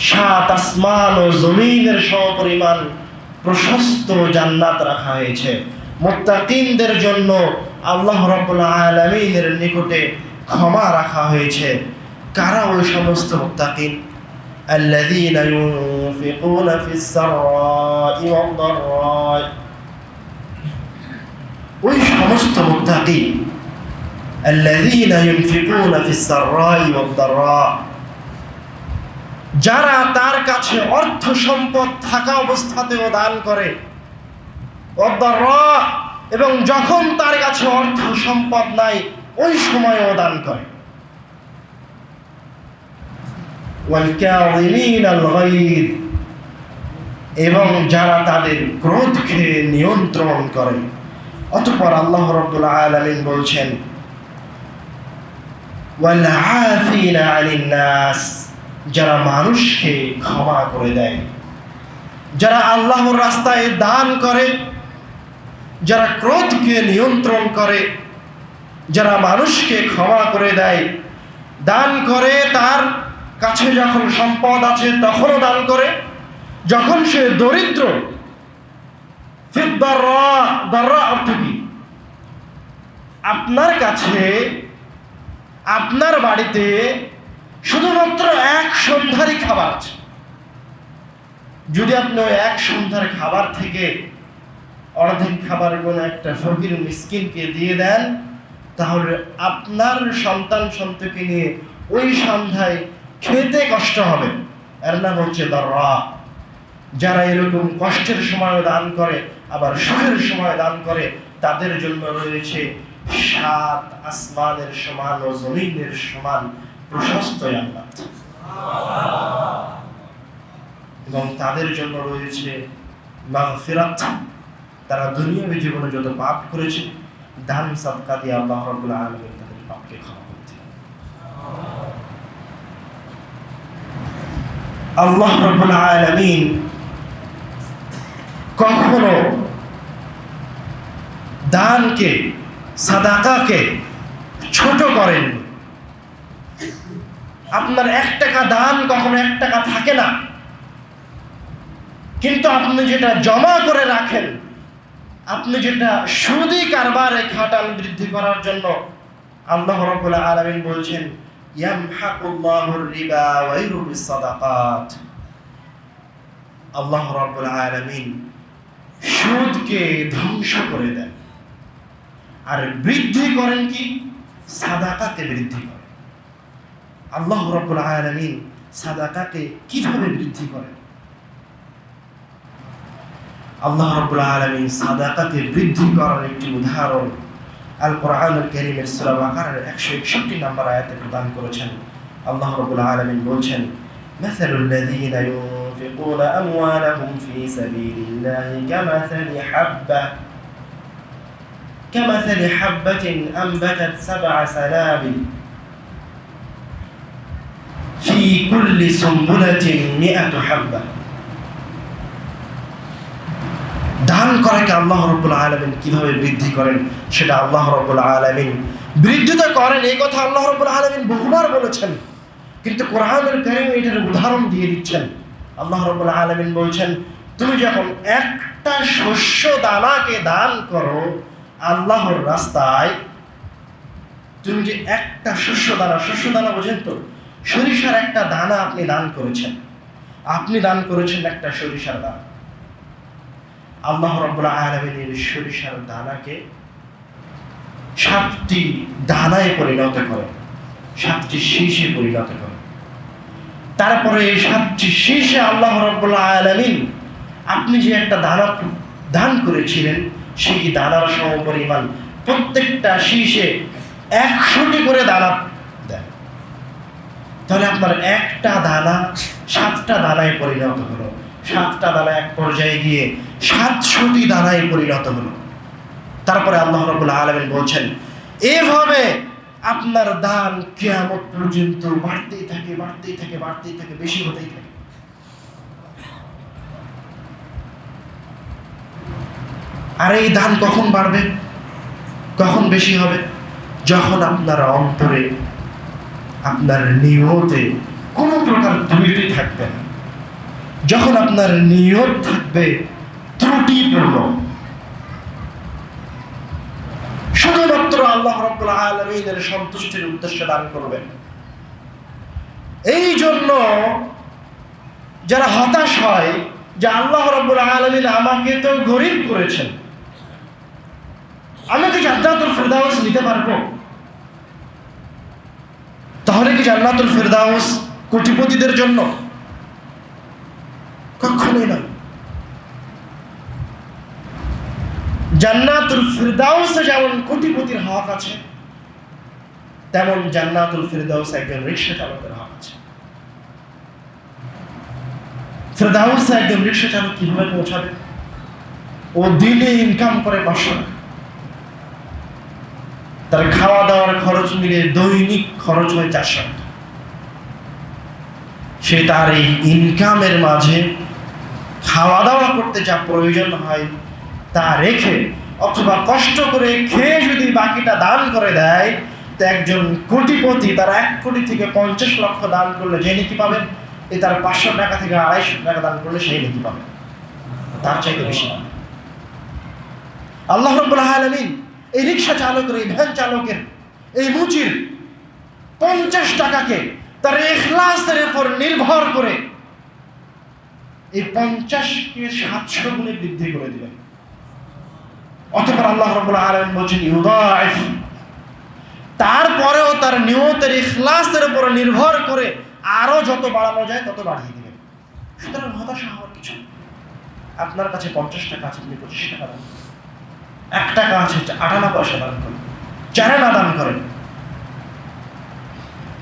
সাত আসমান ও জমিনের সমপরিমাণ প্রশস্ত জান্নাত রাখা হয়েছে মোত্তাকিনদের জন্য আল্লাহ রব্বুল আলমিনের নিকটে ক্ষমা রাখা হয়েছে কারা ওই সমস্ত মোত্তাকিন الذين ينفقون في السراء والضراء ওই সমস্ত মুত্তাকি الذين ينفقون في السراء والضراء যারা তার কাছে অর্থ সম্পদ থাকা অবস্থাতেও দান করে والضراء এবং যখন তার কাছে অর্থ সম্পদ নাই ওই সময়ও দান করে والكاظمين الغيظ এবং যারা তাদের ক্রোধকে নিয়ন্ত্রণ করে অতঃপর আল্লাহ রব্বুল আলামিন বলছেন والعافين عن الناس যারা মানুষকে ক্ষমা করে দেয়, যারা আল্লাহর রাস্তায় দান করে, যারা ক্রোধকে নিয়ন্ত্রণ করে, যারা মানুষকে ক্ষমা করে দেয়, দান করে তার কাছে যখন সম্পদ আছে তখনও দান করে, যখন সে দরিদ্র অর্থ কি? আপনার কাছে, আপনার বাড়িতে শুধুমাত্র এক সন্ধ্যারই খাবার আছে। যদি আপনি ওই এক সন্ধ্যার খাবার থেকে অর্ধেক খাবার কোনো একটা ফকির মিসকিনকে দিয়ে দেন, তাহলে আপনার সন্তান সন্তকে নিয়ে ওই সন্ধ্যায় খেতে কষ্ট হবে। এর নাম হচ্ছে দররা। যারা এরকম কষ্টের সময় দান করে, আবার সুখের সময় দান করে, তাদের জন্য রয়েছে সাত আসমানের সমান ও জমিনের সমান প্রশস্ত এবং তাদের জন্য রয়েছে মাগফিরাত। তারা দুনিয়াবী জীবনে যত পাপ করেছে দান সাদকা দিয়ে আল্লাহ রাব্বুল আলামিন তাদের পাপকে ক্ষমা করতে আল্লাহ রাব্বুল আলামিন কখনো দানকে সাদাকাকে ছোট করেন আপনার এক টাকা দান কখনো এক টাকা থাকে না। কিন্তু আপনি যেটা জমা করে রাখেন, আপনি যেটা সুদি কারবারে খাটান বৃদ্ধি করার জন্য আল্লাহ রাব্বুল আলামিন বলছেন সাদাকাত আল্লাহ রাব্বুল আলামিন সুদকে ধ্বংস করে দেন। আর বৃদ্ধি করেন কি? সাদাকাকে বৃদ্ধি করেন। আল্লাহ রাব্বুল আলামিন সাদাকাকে কিভাবে বৃদ্ধি করেন আল্লাহ রাব্বুল আলামিন সাদাকাকে বৃদ্ধি করার একটি উদাহরণ আল কোরআনুল কারীমের সূরা বাকারার 161 নম্বর আয়াতে প্রদান করেছেন আল্লাহ রাব্বুল আলামিন বলছেন مثل الذين ينفقون أموالهم في سبيل الله كمثل حبة كمثل حبة أنبتت سبع سنابل কুল্লি সুম্বুলাতিন দান করাকে আল্লাহ রব্বুল আলমিন কীভাবে বৃদ্ধি করেন, সেটা আল্লাহ রব্বুল আলমিন বৃদ্ধিতা করেন, এই কথা আল্লাহ রব্বুল আলমিন বহুবার বলেছেন। কিন্তু কোরআনের কারিম এটার উদাহরণ দিয়ে দিচ্ছেন। আল্লাহ রব্বুল আলমিন বলছেন, তুমি যখন একটা শস্য দানাকে দান করো, আল্লাহর রাস্তায়, তুমি যে একটা শস্য দানা শস্য দানা বোঝেন তো? সরিষার একটা দানা আপনি দান করেছেন। আপনি দান করেছেন একটা সরিষার দানা। আল্লাহ রব্বুল আলমিনের সরিষার দানাকে সাতটি দানায় পরিণত করে সাতটি শীষে পরিণত করে তারপরে এই সাতটি শীষে আল্লাহ রব্বুল আলমিন আপনি যে একটা দানা দান করেছিলেন, সেই দানার সম পরিমাণ প্রত্যেকটা শীষে একশোটি করে দেন তাহলে আপনার একটা দানা, সাতটা দানায় পরিণত হলো। সাতটা দানা এক পর্যায়ে গিয়ে সাতশোটি দানায় পরিণত হলো। তারপরে আল্লাহ রবুল আলমিন বলছেন, এভাবে আপনার দান কেয়ামত পর্যন্ত বাড়তেই থাকে বাড়তেই থাকে বাড়তেই থাকে, বেশি হতেই থাকে। আর এই দান কখন বাড়বে? কখন বেশি হবে? যখন আপনার অন্তরে আপনার নিয়তে কোনো প্রকার ত্রুটি থাকবে না। যখন আপনার নিয়ত থাকবে, ত্রুটিপূর্ণ। শুধুমাত্র আল্লাহ রব্বুল আলমিনের সন্তুষ্টির উদ্দেশ্যে দান করবেন। এই জন্য যারা হতাশ হয় যে আল্লাহ রব্বুল আলমিন আমাকে তো গরিব করেছেন, আমি কি জান্নাতুল ফেরদাউস নিতে পারব? তাহলে কি জান্নাতুল ফেরদাউস কোটিপতিদের জন্য? কখনোই না। জান্নাতুল ফিরদাউসে যেমন কোটিপতির হক আছে, তেমন জান্নাতুল ফিরদাউস একজন রিক্সা চালকের হক আছে। ফিরদাউসে একজন রিক্সা চালক কীভাবে পৌঁছাবে? ও দিনে ইনকাম করে পাঁচশো টাকা। তার খাওয়া দাওয়ার খরচ মিলে দৈনিক খরচ হয় চারশো সে তার এই ইনকামের মাঝে খাওয়া দাওয়া করতে যা প্রয়োজন হয় তা রেখে অথবা কষ্ট করে খেয়ে যদি বাকিটা দান করে দেয়, তো একজন কোটিপতি তার এক কোটি থেকে পঞ্চাশ লক্ষ দান করলে যে নীতি পাবেন এ তার পাঁচশো টাকা থেকে আড়াইশো টাকা দান করলে সেই নীতি পাবে। তার চাইতে বেশি আল্লাহ রব্বুল্লাহ আলমিন এই রিক্সা চালকের, এই ভ্যান চালকের, এই মুচির পঞ্চাশ টাকাকে তার এখলাসের উপর নির্ভর করে এই পঞ্চাশকে সাতশো গুণে বৃদ্ধি করে দিবেন অতপর আল্লাহ রব্বুল আলম বলছেন ইউদাইফ তারপরেও তার নিয়তের ইখলাসের উপর নির্ভর করে আরও যত বাড়ানো যায় তত বাড়িয়ে দিবেন সুতরাং হতাশা হওয়ার কিছু আপনার কাছে পঞ্চাশ টাকা আছে, আপনি পঁচিশ টাকা দান করেন। এক টাকা আছে আটানা পয়সা দান করেন। চারানা দান করেন।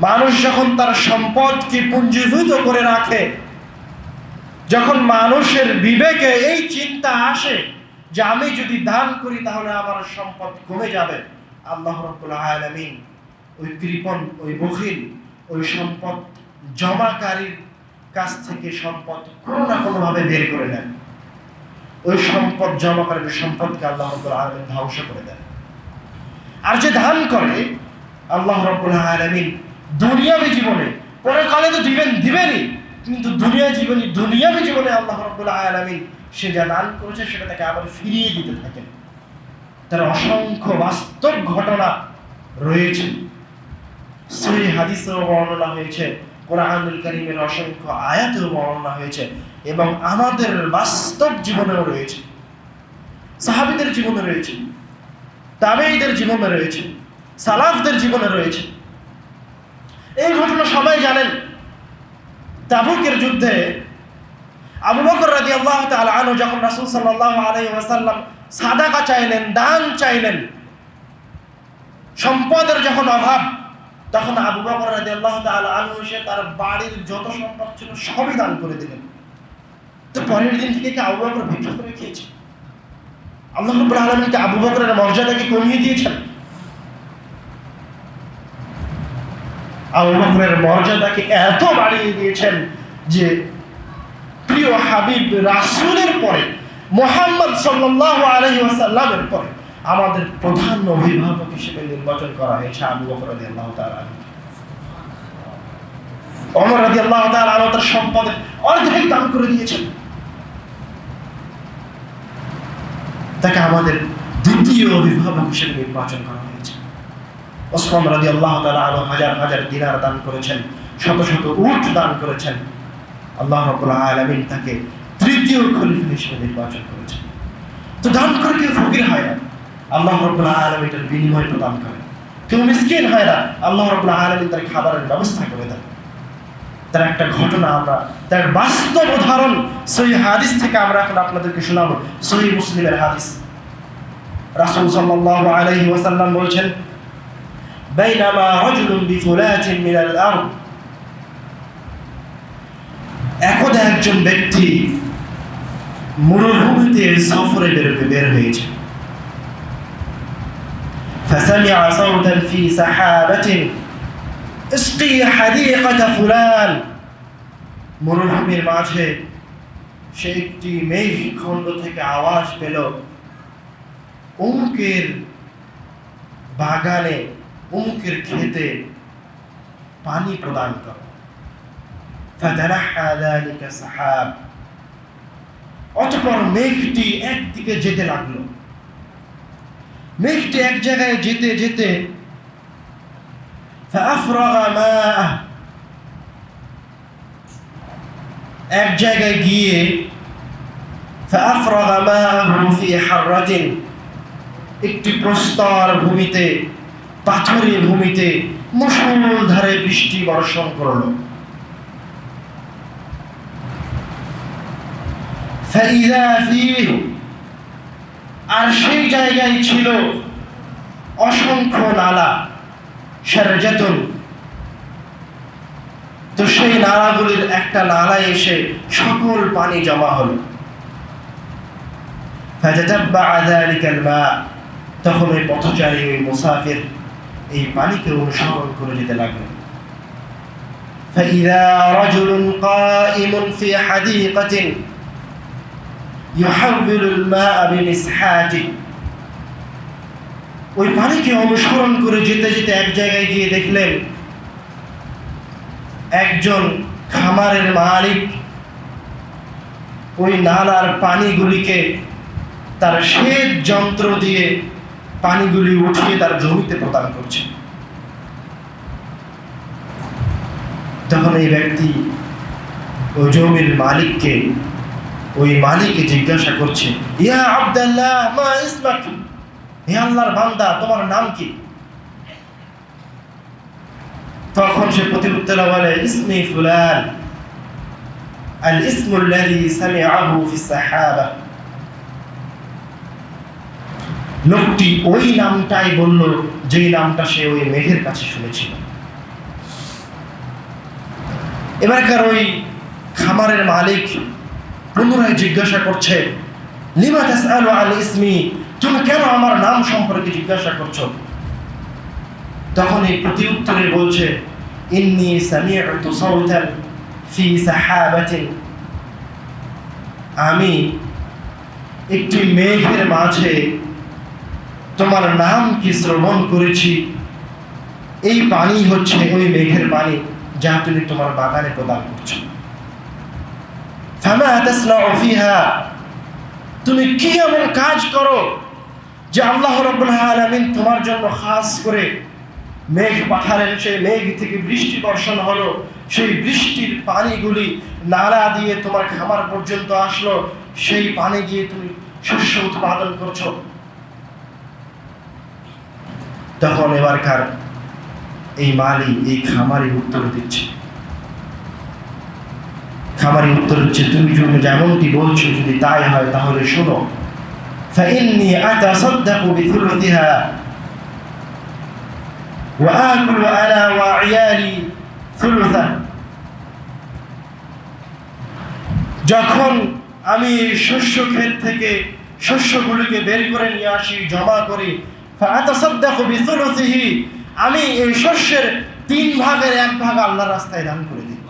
মানুষ যখন তার সম্পদকে পুঞ্জীভূত করে রাখে, যখন মানুষের বিবেকে এই চিন্তা আসে যে আমি যদি দান করি তাহলে আমার সম্পদ কমে যাবে। আল্লাহ রব্বুল আলামিন ওই কৃপণ, ওই বখিল, ওই সম্পদ জমাকারীর কাছ থেকে সম্পদ কোনো না কোনোভাবে বের করে নেন ওই সম্পদ জমাকারীর সম্পদকে আল্লাহ রব্বুল আলামিন ধ্বংস করে দেন। আর যে দান করে, আল্লাহ রব্বুল আলামিন দুনিয়াবী জীবনে পরে কালে তো দিবেন দিবেনই, কিন্তু দুনিয়া জীবনে দুনিয়াবী জীবনে আল্লাহ রব্বুল আলামিন সে যা দান করেছে সেটা তাকে আবার ফিরিয়ে দিতে থাকেন। তার অসংখ্য বাস্তব ঘটনা রয়েছে। সেই হাদিসেও বর্ণনা হয়েছে কোরআনুল করিমের অসংখ্য আয়াতেও বর্ণনা হয়েছে এবং আমাদের বাস্তব জীবনেও রয়েছে। সাহাবিদের জীবনে রয়েছে তাবেইদের জীবনে রয়েছে, সালাফদের জীবনে রয়েছে। এই ঘটনা সবাই জানেন। তাবুকের যুদ্ধে আবু বকর রাজি আল্লাহ আনু যখন রাসুল সাল্লাহ আলাই ওয়াসাল্লাম সাদাকা চাইলেন, দান চাইলেন, সম্পদের যখন অভাব তখন আবু বকর রাজি আল্লাহ এসে তার বাড়ির যত সম্পদ ছিল সবই দান করে দিলেন। তো পরের দিন থেকে কি আবু বকর ভিক্ষা করে খেয়েছে? আল্লাহ রব্বুল আলমীকে আবু বকরের মর্যাদাকে কমিয়ে দিয়েছেন? আবু বকরের মর্যাদাকে এত বাড়িয়ে দিয়েছেন যে প্রিয় হাবিব রাসূলের পরে, মোহাম্মদ সাল্লাল্লাহু আলাইহি ওয়াসাল্লামের পরে আমাদের প্রধান অভিভাবক হিসেবে নির্বাচন করা হয়েছে আবু বকর রাদিয়াল্লাহু তাআলা। ওমর রাদিয়াল্লাহু তাআলা তার সম্পদের অর্ধেক দান করে দিয়েছেন। তাকে আমাদের দ্বিতীয় অভিভাবক হিসেবে নির্বাচন করা হয়েছে। ওসমান আল্লাহ তালা আলো হাজার হাজার দিনার দান করেছেন, শত শত উট দান করেছেন। আল্লাহ রব্বুল আলমিন তাকে তৃতীয় খলিফা হিসেবে নির্বাচন করেছেন। তো দান করে কেউ ফকির হয়? না আল্লাহ রব্বুল আলম এটার বিনিময় প্রদান করে কেউ মিসকিন হয় না আল্লাহ রব্বুল আলমিন তার খাবারের ব্যবস্থা করে দেন তার একটা ঘটনা আমরা তার বাস্তব উদাহরণ সহি হাদিস থেকে আমরা এখন আপনাদেরকে শোনাবো সহি মুসলিমের হাদিস রাসূল সাল্লাল্লাহু আলাইহি ওয়াসাল্লাম বলছেন بينما رجل بفلاة من الأرض একদা একজন ব্যক্তি মরুভূমিতে সফরে বের বের হয়েছে فسمع صوتا في سحابة اسقي حديقة فلان মরুভূমির মাঝে সে একটি মেঘ খণ্ড থেকে আওয়াজ পেল অমুকের বাগানে অমুকের খেতে পানি প্রদান করো فتنحى ذلك السحاب অতপর মেঘটি একদিকে যেতে লাগলো মেঘটি এক জায়গায় যেতে যেতে فأفرغ ماءه এক জায়গায় গিয়ে فأفرغ ماءه في حرة একটি প্রস্তর ভূমিতে পাথরের ভূমিতে মুষলধারে বৃষ্টি বর্ষণ করলো فإذا فيه আর সেই জায়গায় ছিল অসংখ্য নালা সারজাতুন তো সেই নালাগুলির একটা নালায় এসে সকল পানি জমা হলো ফাতাতাব্বা যালিকাল মা তখন ওই পথচারী ওই মুসাফির এই পানিকে অনুসরণ করে যেতে লাগলো فإذا رجل قائم في حديقة يحول الماء بمسحاته ওই পানিকে অনুসরণ করে যেতে যেতে এক জায়গায় গিয়ে দেখলেন একজন খামারের মালিক ওই নালার পানিগুলিকে তার সেচ যন্ত্র দিয়ে পানিগুলি উঠিয়ে তার জমিতে প্রদান করছে তখন এই ব্যক্তি ওই জমির মালিককে ওই মালিককে জিজ্ঞাসা করছে, ইয়া আব্দাল্লাহ আল্লাহর বান্দা, তোমার নাম কি? তখন সে প্রতিউত্তরে বলে, ইসমি ফুলান, আল ইসমু আল্লাযী সামিআহু ফি সাহাবা। লোকটি ওই নামটাই বলল, যেই নামটা সে ওই মেঘের কাছে শুনেছিল। এবারকার ওই খামারের মালিক পুনরায় জিজ্ঞাসা করছে তুমি কেন আমার নাম সম্পর্কে জিজ্ঞাসা করছ? তখন এই প্রতি উত্তরে বলছে আমি একটি মেঘের মাঝে তোমার নাম কি শ্রবণ করেছি? এই পানি হচ্ছে ওই মেঘের পানি যা তুমি তোমার বাগানে প্রদান করছ। তুমি কি এমন কাজ করো যে আল্লাহ রব্বুল তোমার জন্য খাস করে মেঘ পাঠালেন সেই মেঘ থেকে বৃষ্টি বর্ষণ হলো, সেই বৃষ্টির পানিগুলি নালা দিয়ে তোমার খামার পর্যন্ত আসলো, সেই পানি দিয়ে তুমি শস্য উৎপাদন করছ। তখন এবারকার এই মালি এই খামারি উত্তর দিচ্ছে। খামারি উত্তর হচ্ছে তুমি যদি যেমনটি বলছো যদি তাই হয় তাহলে শোনো فإني أتصدق بثلثها وآكل أنا وعيالي ثلثا যখন আমি শস্য ক্ষেত থেকে শস্যগুলিকে বের করে নিয়ে আসি জমা করি فأتصدق بثلثه আমি এই শস্যের তিন ভাগের এক ভাগ আল্লাহর রাস্তায় দান করে দিই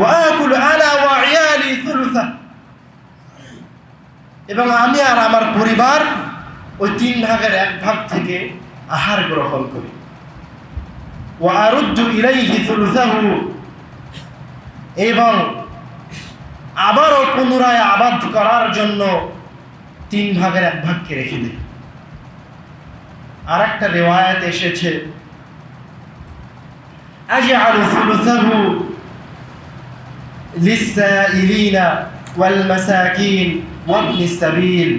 ওয়াকুল আনা ওয়া ইয়ালি এবং আমি আর আমার পরিবার ওই তিন ভাগের এক ভাগ থেকে আহার গ্রহণ করি। ও আরুজ্জু ইলাইহি এবং আবারও পুনরায় আবাদ করার জন্য তিন ভাগের এক ভাগকে রেখে দিই। আর একটা রেওয়ায়ত এসেছে। আজ আরু সুলসাহু ওয়াল মাসাকিন ওয়াবনি সাবিল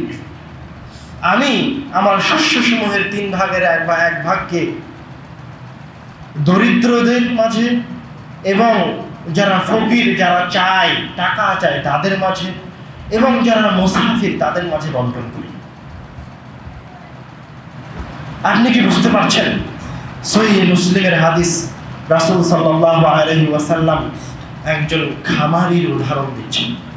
আমি আমার শস্য সমূহের তিন ভাগের এক বা এক ভাগকে দরিদ্রদের মাঝে এবং যারা ফকির, যারা চায়, টাকা চায় তাদের মাঝে এবং যারা মুসাফির তাদের মাঝে বন্টন করি। আপনি কি বুঝতে পারছেন? সহি মুসলিমের হাদিস রাসুল সাল্লাহ আলহি ওয়াসাল্লাম একজন খামারির উদাহরণ দিচ্ছেন।